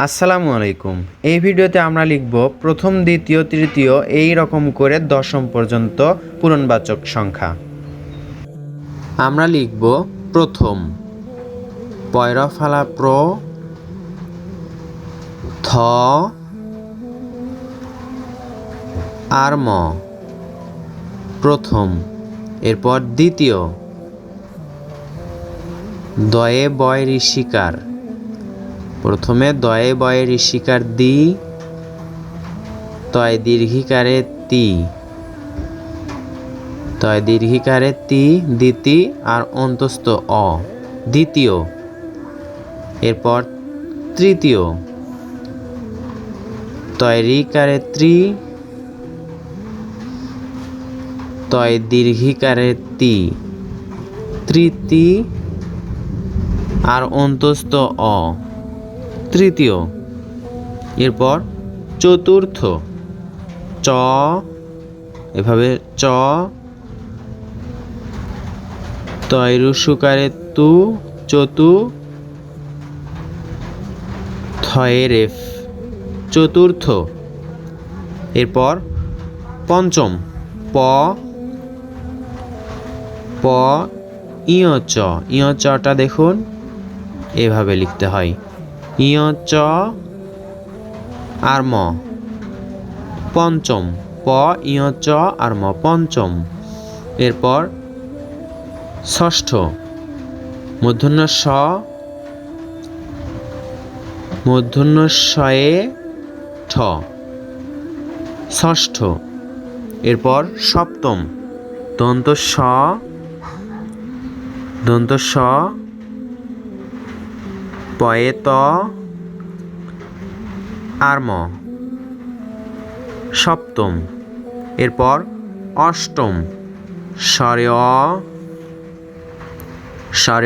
আসসালামু আলাইকুম। এই ভিডিওতে আমরা লিখব প্রথম, দ্বিতীয়, তৃতীয় এই রকম করে দশম পর্যন্ত পূরণবাচক সংখ্যা। আমরা লিখব প্রথম। পয়রফালা প্র, থ, আর ম। প্রথম। এরপর দ্বিতীয়। দয়ে বয় ঋষিকার। প্রথমে দয়ে বয়ে ঋষিকার দি, তয় দীর্ঘিকারে তি। তয় দীর্ঘিকারে তি, দ্বিতি আর অন্তস্থ অ। দ্বিতীয়। এরপর তৃতীয়। তয় রিকারে ত্রি, তয় দীর্ঘিকারে তি। তৃতি আর অন্তস্থ অ। তৃতীয়। এরপর চতুর্থ। চ, এভাবে চ। তৈরুসুকারে তু, চতু, থয়েরেফ, চতুর্থ। এরপর পঞ্চম। প প, ইয় চ। ইয় চটা দেখুন, এভাবে লিখতে হয়। ইয় চ আর ম পঞ্চম। প ইয় চ আর ম পঞ্চম। এরপর ষষ্ঠ। মূর্ধন্য স মূর্ধন্য শয়ে ঠ। ষষ্ঠ। এরপর সপ্তম। দন্ত স দন্ত স পয়ে ত আর ম সপ্তম। এরপর অষ্টম। স্বরে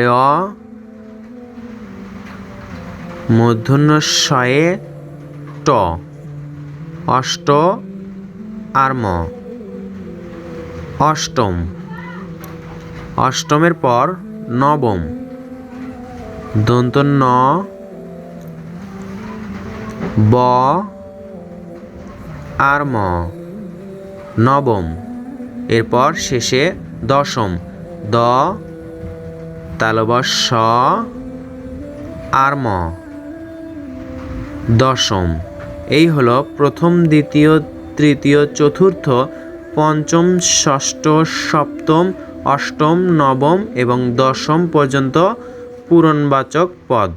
অ মূর্ধন্য শয়ে ট। অষ্ট। আর ম অষ্টম। অষ্টমের পর নবম। দন্ত ন ব আর ম নবম। এরপর শেষে দশম। দ তালবস স আর ম দশম। এই হলো প্রথম, দ্বিতীয়, তৃতীয়, চতুর্থ, পঞ্চম, ষষ্ঠ, সপ্তম, অষ্টম, নবম এবং দশম পর্যন্ত পূরণবাচক পদ।